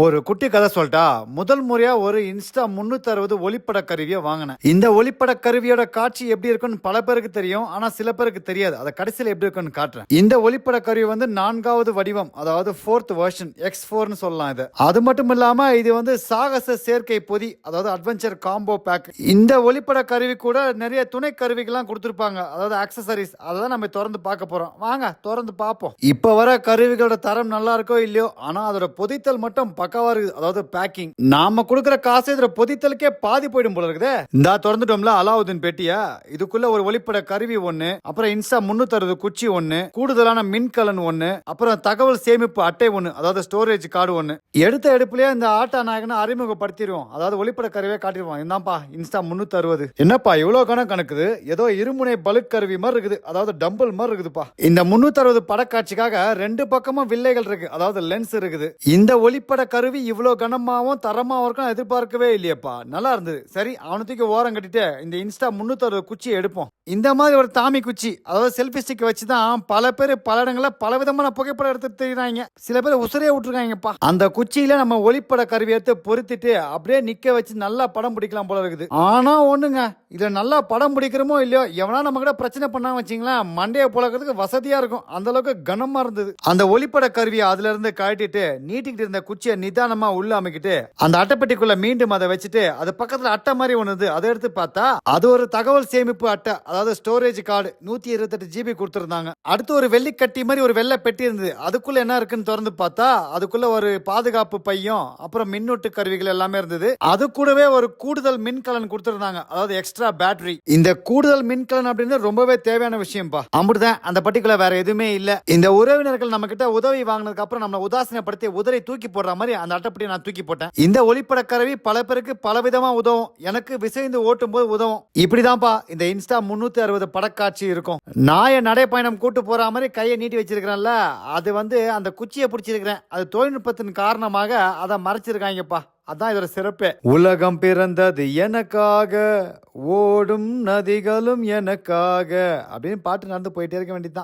ஒரு குட்டி கதை சொல்லிட்டா முதல் முறையா ஒரு இன்ஸ்டா முன்னூத்தி அறுபது ஒளிப்பட கருவியை வாங்கினேன். இந்த ஒளிப்பட கருவியோட காட்சி எப்படி இருக்குன்னு பல பேருக்கு தெரியும். ஆனா சில பேருக்கு தெரியாது. அதை கடைசியில் எப்படி இருக்குன்னு காட்டுறேன். இந்த ஒளிப்பட கருவி வந்து நான்காவது வடிவம் அதாவது ஃபோர்த் வெர்ஷன் எக்ஸ் ஃபோர்னு சொல்லலாம் இது. அது மட்டும் இல்லாம இது வந்து சாகச சேர்க்கை பொதி அதாவது அட்வென்ச்சர் காம்போ பேக் இந்த ஒளிப்பட கருவி கூட நிறைய துணை கருவிகள்லாம் கொடுத்துருப்பாங்க. அதாவது அக்சசரிஸ் அதை தான் நம்ம திறந்து பார்க்க போறோம். வாங்க திறந்து பார்ப்போம். இப்போ வர கருவிகளோட தரம் நல்லா இருக்கோ இல்லையோ ஆனா அதோட பொதித்தல் மட்டும் பக்காவா இருக்குது. அதாவது பேக்கிங் நாம கொடுக்குற காசு இதுல பொதித்தலுக்கே பாதி போயிடும் போல இருக்குதே. இந்த திறந்துட்டோம்ல அலாவுதீன் பெட்டியா. இதுக்குள்ள ஒரு ஒளிப்பட கருவி ஒண்ணு அப்புறம் இன்ஸ்டா முன்னூத்தி குச்சி ஒண்ணு கூடுதலான மின்கலன் ஒண்ணு அப்புறம் தகவல் சேமிப்பு அட்டை ஒண்ணு அதாவது ஸ்டோரேஜ் கார்டு ஒண்ணு. எடுத்த எடுப்புலயே இந்த ஆட்டா நாயகனை அறிமுகப்படுத்திடுவோம். அதாவது ஒளிப்பட கருவியை காட்டிடுவோம். இந்தாப்பா இன்ஸ்டா முன்னூத்தி அறுபது என்னப்பா இவ்வளவு கணக்கு கணக்குது? ஏதோ இருமுனை பலுக் கருவி மாதிரி இருக்குது. அதாவது டம்பிள் மாதிரி இருக்குதுப்பா. இந்த முன்னூத்தி அறுபது படக்காட்சிக்காக ரெண்டு பக்கமும் வில்லைகள் இருக்கு. அதாவது லென்ஸ் இருக்குது. இந்த ஒளிப்பட கருவி இவ்வளோ கனமாகவும் தரமாகவும் இருக்கும் எதிர்பார்க்கவே இல்லையப்பா. நல்லா இருந்தது. சரி அவனத்துக்கு ஓரம் கட்டிட்டு இந்த இன்ஸ்டா முந்நூற்றறுபது குச்சி குச்சியை எடுப்போம். இந்த மாதிரி ஒரு தாமி குச்சி அதாவது செல்ஃபி ஸ்டிக் வச்சு தான் பல பேர் பல இடங்களில் பல விதமான புகைப்படம் எடுத்து தெரியுறாங்க. சில பேர் உசுரே விட்டுருக்காங்கப்பா. அந்த குச்சியில நம்ம ஒளிப்பட கருவி எடுத்து பொருத்திட்டு அப்படியே நிக்க வச்சு நல்லா படம் பிடிக்கலாம் போல இருக்குது. ஆனா ஒண்ணுங்க இதுல நல்லா படம் பிடிக்கிறோமோ இல்லையோ எவனா நம்ம கூட பிரச்சனை பண்ணாம வச்சிங்களேன் மண்டையை புழக்கிறதுக்கு வசதியா இருக்கும். அந்த அளவுக்கு கனமா இருந்தது. அந்த ஒளிப்பட கருவியை அதுல இருந்து கழட்டிட்டு நீட்டிக்கிட்டு இருந்த குச்சியை நிதானமா உள்ள அமைக்கிட்டு அந்த அட்டைப்பெட்டிக்குள்ள மீண்டும் அதை வச்சுட்டு அது பக்கத்துல அட்டை மாதிரி ஒன்று அதை எடுத்து பார்த்தா அது ஒரு தகவல் சேமிப்பு அட்டை. அதாவது ஸ்டோரேஜ் கார்டு நூற்றி இருபத்தெட்டு ஜிபி கொடுத்துருந்தாங்க. அடுத்து ஒரு வெள்ளிக்கட்டி மாதிரி ஒரு வெள்ளை பெட்டி இருந்தது. அதுக்குள்ள என்ன இருக்குன்னு திறந்து பார்த்தா அதுக்குள்ள ஒரு பாதுகாப்பு பையும் அப்புறம் மின்னூட்டு கருவிகள் எல்லாமே இருந்தது. அது கூடவே ஒரு கூடுதல் மின்கலன் கொடுத்துருந்தாங்க. அதாவது எக்ஸ்ட்ரா பேட்டரி இந்த கூடுதல் மின்கலன் அப்படின்னு ரொம்பவே தேவையான விஷயம்ப்பா அப்படிதான் அந்த பட்டிக்குள்ள வேற எதுவுமே இல்ல. இந்த உறவினர்கள் நம்ம கிட்ட உதவி வாங்கினதுக்கு அப்புறம் நம்மளை உதாசீனப்படுத்தி உதறி தூக்கி போடுற மாதிரி அந்த அட்டைப்பட்டியை நான் தூக்கி போட்டேன். இந்த ஒளிப்பட கருவி பல பேருக்கு பல விதமா உதவும். எனக்கு விசைந்து ஓட்டும் போது உதவும். இப்படிதான்ப்பா இந்த இன்ஸ்டா முன்னூத்தி அறுபது படக்காட்சி இருக்கும். நாய நடைப்பயணம் கூட போட்டு போகிற மாதிரி கையை நீட்டி வச்சிருக்கிறேன்ல அது வந்து அந்த குச்சியை பிடிச்சிருக்கிறேன். அது தொழில்நுட்பத்தின் காரணமாக அதை மறைச்சிருக்காங்கப்பா. அதான் இதோட சிறப்பே. உலகம் பிறந்தது எனக்காக ஓடும் நதிகளும் எனக்காக அப்படின்னு பாட்டு நடந்து போயிட்டே இருக்க வேண்டியதுதான்.